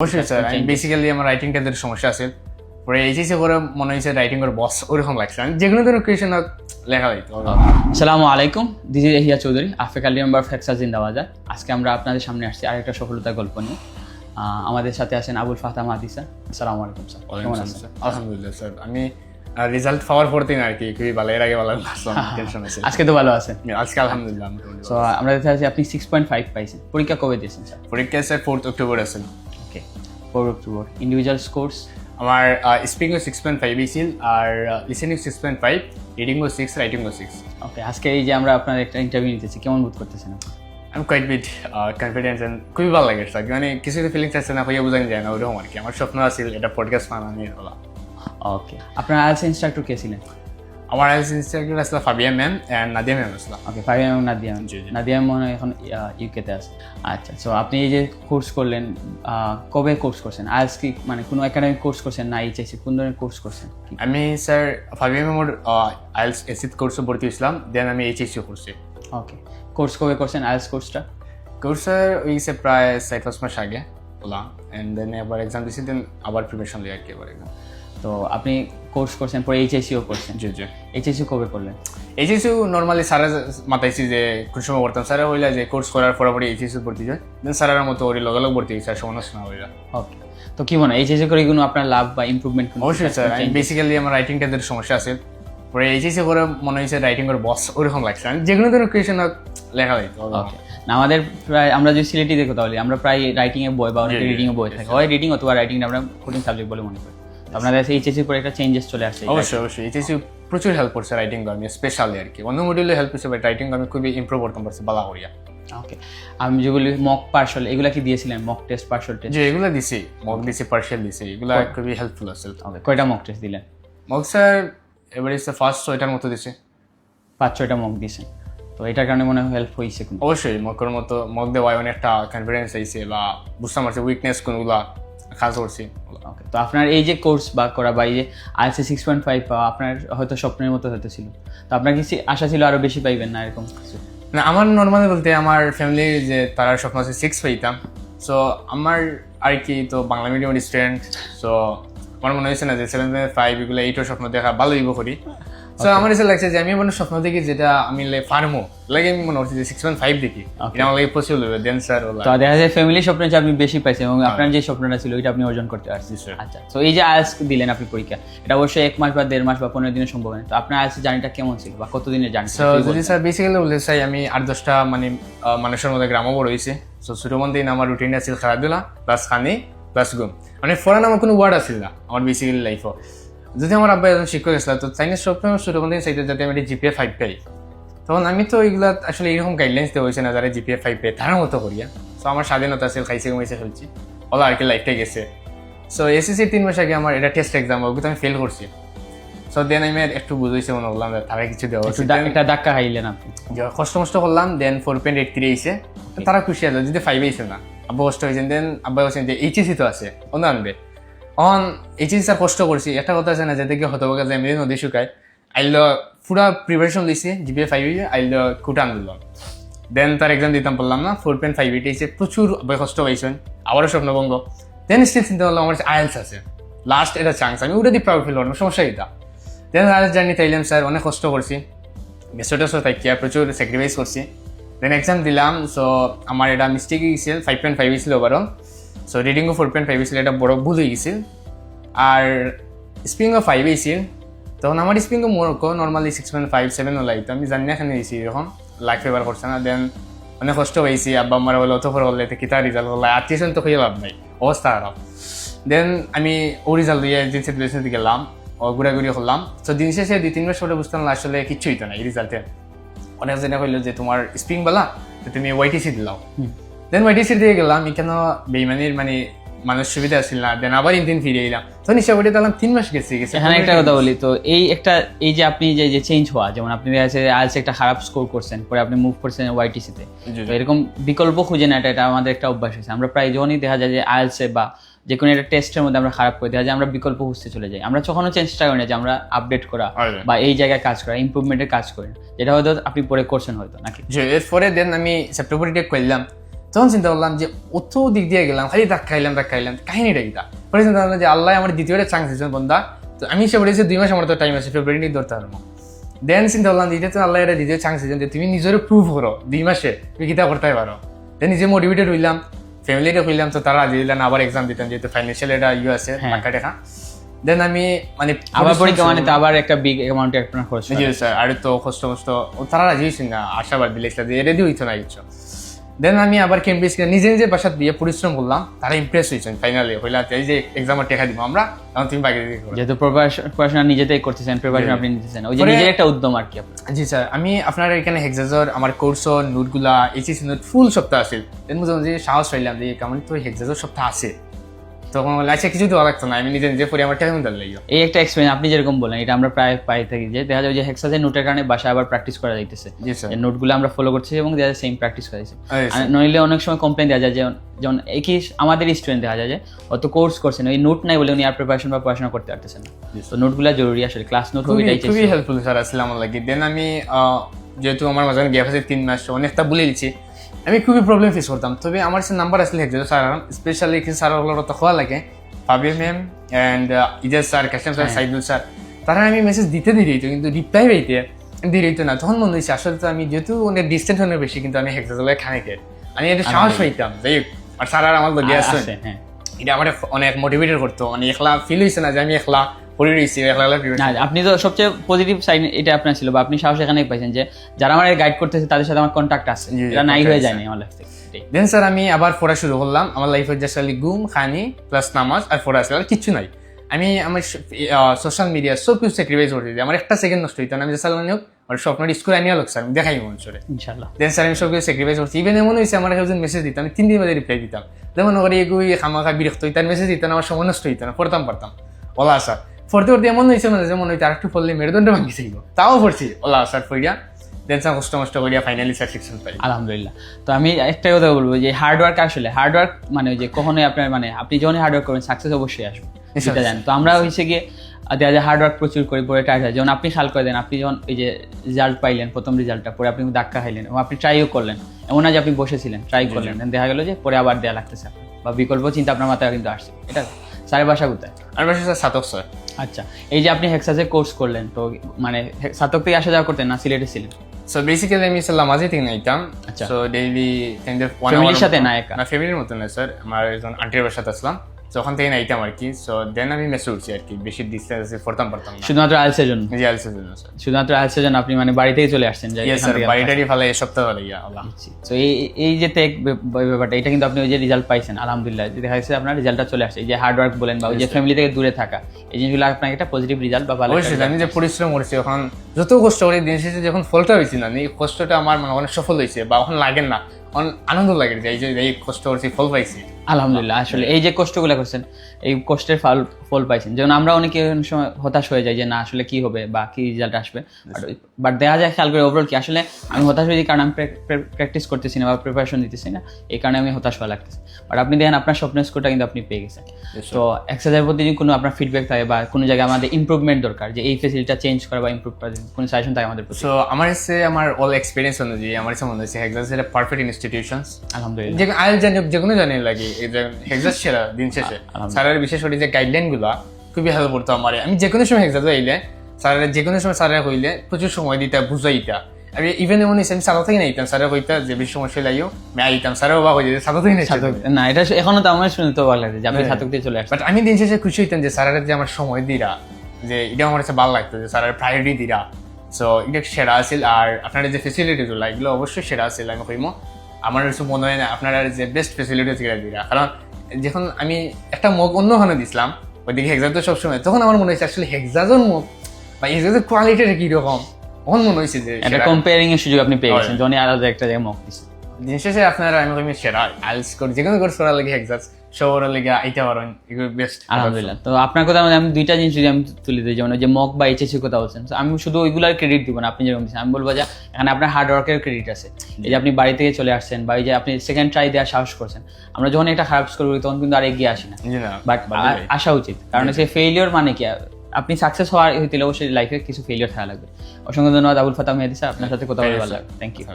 অবশ্যই স্যার আমি বেসিক্যালি আমার রাইটিংটা সমস্যা আছে। পরে এইচএসি করে মনে হয়েছে রাইটিং এর বস ওরকম লাগছে। আমি যে কোনো ধরনের কোয়েশন লেখা আসসালামু আলাইকুম this is Yahia Chowdhury Africa member ফ্যাক্সা Zindabazar. আজকে আমরা আপনাদের সামনে আসছি আরেকটা সফলতার গল্প নিয়ে। আমাদের সাথে আছেন আবুল ফাহতা আসসালামু আলাইকুম স্যার কেমন আছেন? আলহামদুলিল্লাহ স্যার আমি রেজাল্ট পাওয়ার পরতেই আর কি খুবই ভালো এর আগে ভালো টেনশন আছে। আজকে তো ভালো আছেন আজকে আলহামদুলিল্লাহ আমরা দেখতে পাচ্ছি আপনি সিক্স পয়েন্ট ফাইভ পাইছেন। পরীক্ষা কবে দিয়েছেন স্যার পরীক্ষা স্যার ফোর্থ অক্টোবর আছে। ফোর অক্টোবর ইন্ডিভিজুয়াল স্কোর্স আমার স্পিকিং সিক্স পয়েন্ট ফাইভ ছিল আর লিসেনিং সিক্স পয়েন্ট ফাইভ রিডিংও সিক্স রাইটিংও সিক্স ওকে আজকে এই যে আমরা আপনার একটা ইন্টারভিউ নিতেছি কেমন বোধ করতেছেন? আমি কোয়াইট বিট কনফিডেন্স এন্ড খুবই ভালো লাগে স্যার মানে কিছু কিছু ফিলিংস আছে না হইয়া বোঝানো যায় না ওরকম আর কি। আমার স্বপ্ন আছে এটা পডকাস্ট বানানি বলা ওকে আপনার আইএলস ইনস্ট্রাক্টর কে ছিলেন? আমার ইনস্ট্রাক্টর আসলে Fabia ma'am and Nadia ma'am আসলে ওকে ফাইভ এম নাদিয়া জি। নাদিয়া হয় এখন ইউকেতে আছে। আচ্ছা সো আপনি এই যে কোর্স করলেন কবে কোর্স করছেন? আইএলস কি মানে কোনো একাডেমিক কোর্স করছেন না এইচএসসি কোন ধরনের কোর্স করছেন? আমি স্যার ফাবিয়া ম্যামর আইএলস এসিড কোর্সে ভর্তি হয়েছিলাম দেন আমি এইচএসসি করছি ওকে কোর্স কবে করছেন? আইএলস কোর্সটা কোর্স স্যার ওইসে প্রায় চার পাঁচ মাস আগে বললাম। এন্ড দেন এবার এক্সাম দিয়েছি দেন আবার প্রিপারেশন লিয়ে আর কি এবার এক্সাম তো আপনি কোর্স করছেন পরে এইচএসসিও করছেন। জি জি। এইচএসসি কবে করলেন? এইচএসইউ নর্মালি স্যারা মাতাইছি যে কোন সময় করতাম স্যারা হইলা যে কোর্স করার পরে এইচএসইউ ভর্তি যায় দেন স্যারের মতো ওর লগালগ ভর্তি হয়েছে আর সমস্যা না হইলা। ওকে তো কি মনে হয় এইচএসসি করে কোনো আপনার লাভ বা ইমপ্রুভমেন্ট কোনো অবশ্যই স্যার বেসিক্যালি আমার রাইটিংটা দের সমস্যা আছে। পরে এইচএসি করে মনে হয়েছে রাইটিং এর বস ওরকম লাগছে। আমি যে কোনো ধরনের কোয়েশন লেখা ওকে না আমাদের প্রায় আমরা যদি সিলেটি দেখো তাহলে আমরা প্রায় রাইটিং এর বই বা অনেকে রিডিং এর বই থাকে। হয় রিডিং অথবা রাইটিং আমরা কঠিন সাবজেক্ট বলে মনে করি। তো আপনাদের এইচএসসি করে একটা চেঞ্জেস চলে আসছে অবশ্যই অবশ্যই। এইচএসি প্রচুর হেল্প করছে রাইটিং আমি স্পেশালি আর কি। অন্য মডিউলে হেল্প করছে বাট রাইটিং আমি খুবই ইমপ্রুভ করতাম পারছি বালা করিয়া ওকে আমি যেগুলি মক পার্সল এগুলা কি দিয়েছিলেন? মক টেস্ট পার্সল টেস্ট যে এগুলো দিছি। মগ দিছি পার্সিয়াল দিছি। এগুলো খুবই হেল্পফুল আছে। কয়টা মক টেস্ট দিলেন? মগ স্যার এবারে ফার্স্ট ছয়টার মতো দিছে। পাঁচ ছয়টা মক দিয়েছেন তো এটার কারণে মনে হয় হেল্প হয়েছে অবশ্যই মকর মতো মগ দেওয়ায় অনেকটা কনফিডেন্স আইছে বা বুঝতে পারছি উইকনেস কোনগুলা। কাজ করছি ওকে তো আপনার এই যে কোর্স বা করা বা এই যে আইসি সিক্স পয়েন্ট ফাইভ পাওয়া আপনার হয়তো স্বপ্নের মতো হয়তো ছিল। তো আপনার কি আশা ছিল আরও বেশি পাইবেন না এরকম কিছু? না আমার নর্মালি বলতে আমার ফ্যামিলির যে তারা স্বপ্ন আছে সিক্স পাইতাম। সো আমার আর কি তো বাংলা মিডিয়াম স্টুডেন্ট সো আমার মনে হয়েছে না যে সেভেন ফাইভ এগুলো এইটার স্বপ্ন দেখা ভালো ইগো করি। সো আমার এসে লাগছে যে আমি মনে স্বপ্ন দেখি যেটা আমি ফার্মো লাগে আমি মনে হচ্ছে যে সিক্স পয়েন্ট ফাইভ দেখি। এটা আমার লাগে পসিবল হবে দেন স্যার তো দেখা যায় ফ্যামিলি স্বপ্নের চেয়ে আপনি বেশি পাইছেন এবং আপনার যে স্বপ্নটা ছিল ওইটা আপনি অর্জন করতে পারছেন। আচ্ছা তো এই যে আইএলস দিলেন আপনি পরীক্ষা এটা অবশ্যই এক মাস বা দেড় মাস বা পনেরো দিনের সম্ভব হয় না। তো আপনার আইএলস জার্নিটা কেমন ছিল বা কতদিনের জার্নি যদি স্যার বেসিক্যালি বলতে চাই আমি আট দশটা মানে মানুষের মধ্যে গ্রামও বড় হয়েছে। সো ছোটো মধ্যে আমার রুটিন আছিল খেলাধুলা প্লাস খানি প্লাস ঘুম। মানে ফরান আমার কোনো ওয়ার্ড আছিল না আমার বেসিক্যালি লাইফও যদি আমার আব্বা একজন শিক্ষক আসলে তো চাইনিজ স্বপ্ন ছোটো মধ্যে চাইতে যাতে আমি জিপিএ ফাইভ পাই। তখন আমি তো এগুলা আসলে এরকম গাইডলাইন্স দেওয়া হয়েছে না যারা জিপিএ ফাইভ পাই তার মতো করিয়া। সো আমার স্বাধীনতা আছে খাইছে ঘুমাইছে খেলছি ওলা আর কি লাইফটাই গেছে। সো এসএসসি তিন মাস আগে আমার এটা টেস্ট এক্সাম ওগুলো আমি ফেল করছি। সো দেন আমি একটু বুঝাইছে মনে করলাম তারা কিছু দেওয়া একটু ধাক্কা খাইলেন আপনি। কষ্ট মষ্ট করলাম then four point eight three আইসে তারা খুশি আছে যদি ফাইভ আইসে না। আব্বা কষ্ট হয়েছেন দেন আব্বা বলছেন যে এইচএসি তো আছে অন্য আনবে। অন এইচএসি স্যার কষ্ট করছি একটা কথা আছে না, যাতে কি হতো যে এমনি নদী শুকায় আইল পুরা প্রিপারেশন লইছে জিপিএ ফাইভ আইল কুটান দিলাম দেন তার এক্সাম দিতাম বললাম না ফোর পয়েন্ট ফাইভ এইট প্রচুর কষ্ট পাইছেন আবারও স্বপ্নভঙ্গ দেন স্টিল চিন্তা করলাম আমার আইএলস আছে। লাস্ট এটা চান্স আমি ওটা দিয়ে প্রাউড ফিল করলাম সমস্যা এটা দেন আইএলস জার্নি তাইলাম স্যার অনেক কষ্ট করছি মেসোটাসও থাকিয়া প্রচুর স্যাক্রিফাইস করছি দেন এক্সাম দিলাম সো আমার এটা মিস্টেক গেছিল ফাইভ পয়েন্ট ফাইভ হয়েছিল ওভারঅল সো রিডিংও ফোর পয়েন্ট ফাইভ হয়েছিল এটা বড় ভুল হয়ে গেছিল। আর স্প্রিংও ফাইভ হয়েছিল তখন আমার স্প্রিংও মোরকো normally six point five seven ওলাইতো আমি জানি না এখানে দিয়েছি এরকম লাইফ ফেভার করছে না। দেন অনেক কষ্ট হয়েছি আব্বা আমার বলে, অত ফর হলে কিতা রেজাল্ট হলো আত্মীয় তো হয়ে লাভ নাই। অবস্থা খারাপ। দেন আমি ও রেজাল্ট দিয়ে দিন সিচুয়েশন গেলাম, ও ঘুরাঘুরি করলাম। তো দিন শেষে দুই, তিন মাস পরে বুঝতাম না আসলে কিচ্ছু হইতো না এই রেজাল্টে অনেক জনে কইলো যে, তোমার স্প্রিং বলা তুমি ওয়াইটিসি দিলাও। দেন ওয়াইটিসি দিয়ে গেলাম এখানে বেইমানির মানে মানুষ সুবিধা আসছিল না দেন আবার ইন্দিন ফিরে এলাম। তখন হিসাব করে দিলাম তিন মাস গেছে গেছে এখানে একটা কথা বলি তো এই একটা এই যে আপনি যে যে চেঞ্জ হওয়া যেমন আপনি দেখা যাচ্ছে একটা খারাপ স্কোর করছেন পরে আপনি মুভ করছেন ওয়াইটিসিতে তো। এরকম বিকল্প খুঁজে না এটা আমাদের একটা অভ্যাস আছে আমরা প্রায় যখনই দেখা যায় যে আইএলসে বা যে কোনো একটা টেস্টের মধ্যে আমরা খারাপ করে দেওয়া যায় আমরা বিকল্প খুঁজতে চলে যাই। আমরা তখনও চেষ্টা করি না যে আমরা আপডেট করা বা এই জায়গায় কাজ করা ইমপ্রুভমেন্টের কাজ করি না। যেটা হয়তো আপনি পরে করছেন হয়তো নাকি? এরপরে দেন আমি সেপ্টেম্বর করলাম। তখন চিন্তা করলাম যে অত দিক দিয়ে গেলাম খালি ধাক্কা খাইলাম ধাক্কা খাইলাম কাহিনীটা কিটা পরে চিন্তা করলাম যে আল্লাহ আমার দ্বিতীয়টা চান্স দিয়েছেন বন্ধা তো আমি সে বলেছি দুই মাস আমার তো টাইম আছে ফেব্রুয়ারি ধরতে পারব। দেন চিন্তা করলাম দ্বিতীয় তো আল্লাহ এটা দ্বিতীয় চান্স দিয়েছেন যে তুমি নিজের প্রুভ করো দুই মাসে তুমি কিতা করতে পারো। দেন নিজে মোটিভেটেড হইলাম ফ্যামিলিটা হইলাম তো তারা রাজি হইলাম আবার এক্সাম দিতাম যেহেতু ফাইন্যান্সিয়াল এটা ইয়ে আছে হ্যাঁ। টাকা টাকা। দেন আমি মানে আবার পরীক্ষা মানে আবার একটা বিগ অ্যামাউন্টে আপনার খরচ জি স্যার আর তো কষ্ট কষ্ট। তারা রাজি হয়েছিল না আশাবাদ দিলেছিল যে রেডি হইতো না কিছু। দেন আমি আবার কেমব্রিজ নিজে নিজে বাসাত দিয়ে পরিশ্রম করলাম তারা ইমপ্রেস হয়েছেন ফাইনালি হইলা এই যে এক্সামের টেকা দিব আমরা তখন তুমি বাইরে দিয়ে। যেহেতু পড়াশোনা নিজেতেই করতেছেন প্রিপারেশন আপনি নিতেছেন ওই যে নিজের একটা উদ্যম আর কি জি স্যার আমি আপনার এখানে হেক্সাজর আমার কোর্সও নোটগুলা এইচএসি নোট ফুল সপ্তাহ আসে দেন বুঝলাম যে সাহস পাইলাম যে কেমন তো হেক্সাজর সপ্তাহ আছে। তখন বলে আচ্ছা কিছু দেওয়া লাগতো না আমি নিজে নিজে পড়ে আমার দিতে লাগিও এই একটা এক্সপিরিয়েন্স আপনি যেরকম বলেন এটা আমরা প্রায় পাই থাকি যে দেখা যায় যে হেক্সাজের নোটের কারণে বাসায় আবার প্র্যাকটিস করা যাইতেছে। যে নোটগুলো আমরা ফলো করছি এবং দেখা যায় সেম প্র্যাকটিস করেছি এই নইলে অনেক সময় কমপ্লেন দেওয়া যায় যে যেমন একই আমাদের স্টুডেন্ট দেখা যায় যে অত কোর্স করছেন ওই নোট নাই বলে উনি আর প্রিপারেশন বা পড়াশোনা করতে পারতেছেন না। তো নোটগুলো জরুরি আসলে ক্লাস নোট ওইটাই খুবই হেল্পফুল স্যার আসলে আমার লাগে দেন আমি যেহেতু আমার মাঝে গ্যাপ আছে তিন মাস অনেকটা বলে দিচ্ছি আমি খুবই প্রবলেম ফেস করতাম। তবে আমার সে নাম্বার আসলে হেক্সাজর স্যার স্পেশালি কিছু স্যার হলো তো খোয়া লাগে। Fabia ma'am and Ijaz sir Kashem sir Saidul sir তারা আমি মেসেজ দিতে দেরি হইতো কিন্তু রিপ্লাই পাইতে দেরি হইতো না। তখন মনে হয়েছে আসলে তো আমি যেহেতু অনেক ডিস্টেন্স অনেক বেশি কিন্তু আমি হেক্সাজলের খানিকে আমি এটা সাহস পাইতাম যাই হোক। আর স্যার আর আমার লগে আসছেন আছে হ্যাঁ। এটা আমার অনেক মোটিভেটেড করতো মানে একলা ফিল হয়েছে না যে আমি একলা আপনি তো সবচেয়ে পজিটিভ সাইড এটা আপনার ছিল বা আপনি সাহস এখানেই পাইছেন যে যারা আমার গাইড করতেছে তাদের সাথে আমার কন্ট্যাক্ট আছে। এটা নাই হয়ে যায়নি আমার লাইফ থেকে দেন স্যার আমি আবার পড়া শুরু করলাম। আমার লাইফের জাস্ট খালি ঘুম খানি প্লাস নামাজ আর পড়া আসলে কিচ্ছু নাই। আমি আমার সোশ্যাল মিডিয়া সব কিছু স্যাক্রিফাইস করছি আমার একটা সেকেন্ড নষ্ট হইতো না। আমি স্যার হোক আর স্বপ্নের স্কুল আনিয়া লোক স্যার আমি দেখাই মন চলে ইনশাল্লাহ দেন স্যার আমি সব কিছু স্যাক্রিফাইস করছি। ইভেন এমন হয়েছে আমার একজন মেসেজ দিতাম আমি তিন দিন বাদে রিপ্লাই দিতাম। যেমন করে এগুই খামাখা বিরক্ত হইতাম মেসেজ দিতাম আমার সময় নষ্ট হইতো না। পড়তাম পারতাম ওলা স্যার পড়তে পড়তে এমন হয়েছে মানে যেমন হইতে আরেকটু পড়লে মেরুদণ্ড ভাঙি ছিল তাও পড়ছি ওলা স্যার পড়িয়া দেন কষ্ট মষ্ট করিয়া ফাইনালি সেকশন পাই আলহামদুলিল্লাহ। তো আমি একটাই কথা বলব যে হার্ড ওয়ার্ক আসলে হার্ড ওয়ার্ক মানে যে কখনোই আপনার মানে আপনি যখনই হার্ড ওয়ার্ক করবেন সাকসেস অবশ্যই আসবে। সেটা জানেন? তো আমরা হচ্ছে গিয়ে দেখা যায় হার্ড ওয়ার্ক প্রচুর করে পরে টায়ার হয় যেমন আপনি খেয়াল করে দেন আপনি যখন এই যে রেজাল্ট পাইলেন প্রথম রেজাল্টটা পরে আপনি ধাক্কা খাইলেন এবং আপনি ট্রাইও করলেন এমন না যে আপনি বসেছিলেন ট্রাই করলেন দেখা গেল যে পরে আবার দেওয়া লাগতেছে বা বিকল্প চিন্তা আপনার মাথায় কিন্তু আসছে। এটা স্যারের বাসা কোথায়? আর বাসা স্যার সাতক স্যার আচ্ছা এই যে আপনি হেক্সাসে কোর্স করলেন তো মানে সাতক থেকে আসা যাওয়া করতেন না সিলেটে ছিলেন? সো বেসিক্যালি আমি স্যার লামাজি থেকে নাইতাম আচ্ছা। সো ডেইলি র সাথে না একা? না ফ্যামিলির মতো না স্যার আমার একজন আন্টির বাসাতে আসলাম। তো ওখান থেকে নাইতাম আর কি সো দেন আমি মেসে উঠছি আর কি বেশি ডিস্টেন্স পড়তাম পারতাম না শুধুমাত্র আইএলসের জন্য জি আলসে জন্য স্যার শুধুমাত্র আইএলসের জন্য আপনি মানে বাড়ি থেকে চলে আসছেন যে ইয়েস এখান স্যার বাড়িটারই ভালো এই সপ্তাহ ভালো ইয়া আল্লাহ তো এই এই যে টেক ব্যাপারটা এটা কিন্তু আপনি ওই যে রেজাল্ট পাইছেন আলহামদুলিল্লাহ যে দেখা যাচ্ছে আপনার রেজাল্টটা চলে আসছে এই যে হার্ড ওয়ার্ক বলেন বা ওই যে ফ্যামিলি থেকে দূরে থাকা এই জিনিসগুলো আপনাকে একটা পজিটিভ রেজাল্ট বা ভালো অবশ্যই আমি যে পরিশ্রম করছি এখন যত কষ্ট করে দিন শেষে যখন ফলটা হয়েছে না এই কষ্টটা আমার মানে অনেক সফল হয়েছে বা এখন লাগেন না আনন্দ লাগে যে এই যে এই কষ্ট করছি ফল পাইছি। আলহামদুলিল্লাহ আসলে এই যে কষ্টগুলো করছেন এই কষ্টের ফল ফল পাইছেন। যেমন আমরা অনেকে সময় হতাশ হয়ে যাই যে না আসলে কি হবে বা কি রেজাল্ট আসবে। বাট দেখা যায় খেয়াল করে ওভারঅল কি। আসলে আমি হতাশ হয়ে কারণ আমি প্র্যাকটিস করতেছি না বা প্রিপারেশন দিতেছি না। এই কারণে আমি হতাশ হওয়া লাগতেছে। বাট আপনি দেখেন আপনার স্বপ্নের স্কোরটা কিন্তু আপনি পেয়ে গেছেন। তো এক্সারসাইজের প্রতি যদি কোনো আপনার ফিডব্যাক থাকে বা কোনো জায়গায় আমাদের ইমপ্রুভমেন্ট দরকার যে এই ফেসিলিটিটা চেঞ্জ করা বা ইমপ্রুভ করা কোনো সাজেশন থাকে আমাদের সো আমার কাছে আমার অল এক্সপিরিয়েন্স অনুযায়ী আমার কাছে মনে হচ্ছে হেক্সাস এটা পারফেক্ট ইনস্টিটিউশনস আলহামদুলিল্লাহ। যে আইল জানি যে কোনো জানি লাগে হেক্সাস সেরা দিন শেষে। স্যারের বিশেষ করে যে গাইডলাইনগুলা খুবই হেল্প করতো আমার। আমি যে কোনো সময় হেক্সাস আইলে স্যারের যে কোনো সময় স্যারের হইলে প্রচুর সময় দিতা বুঝাইতা। আমি ইভেন এমন আমি সাদা থেকে নাইতাম স্যারের কইতা যে বেশি সমস্যা লাইও আমি আইতাম। স্যারের অবাক হয়ে যেত সাদা থেকে না এটা এখনও তো আমার শুনতে তো ভালো লাগে যে আপনি ছাতক দিয়ে চলে আসছেন। বাট আমি দিন শেষে খুশি হইতাম যে স্যারের যে আমার সময় দিরা যে এটা আমার কাছে ভালো লাগতো যে স্যারের প্রায়োরিটি দিরা। সো এটা সেরা আছিল। আর আপনার যে ফেসিলিটি গুলো এগুলো অবশ্যই সেরা আছিল আমি কইমো। আমার কিছু মনে হয় না আপনারা যে বেস্ট ফেসিলিটি ছিল দিরা। কারণ যখন আমি একটা মুখ অন্যখানে দিছিলাম ওইদিকে হেক্সাজ তো সবসময় তখন আমার মনে হয়েছে আসলে হেক্সাজের মুখ বা কোয়ালিটিটা কীরকম? তখন মনে হয়েছে যে একটা কম্পেয়ারিং এর সুযোগ আপনি পেয়ে গেছেন যখন আলাদা একটা জায়গায় মক দিচ্ছেন দিন শেষে আপনারা আমি কইমি সেরা। আইলস করে যে কোনো কোর্স করার লাগে সবার লেগে আইতে পারেন। এগুলো বেস্ট আলহামদুলিল্লাহ। তো আপনার কথা মানে আমি দুইটা জিনিস যদি আমি তুলে দিই যেমন যে মক বা কথা বলছেন তো আমি শুধু ওইগুলার ক্রেডিট দিব না আপনি যেরকম দিচ্ছেন। আমি বলব যে এখানে আপনার হার্ড ওয়ার্কের ক্রেডিট আছে। এই যে আপনি বাড়ি থেকে চলে আসছেন বা এই যে আপনি সেকেন্ড ট্রাই দেওয়ার সাহস করছেন আমরা যখন একটা খারাপ স্কোর করি তখন কিন্তু আর এগিয়ে আসি না। বাট আসা উচিত। কারণ হচ্ছে ফেইলিওর মানে কি? আপনি সাকসেস হওয়ার হইতে অবশ্যই লাইফে কিছু ফেলিয়ার থাকা লাগবে। অসংখ্য ধন্যবাদ আবুল ফাতা মেহেদিসা আপনার সাথে কথা বলে ভালো লাগবে থ্যাংক ইউ.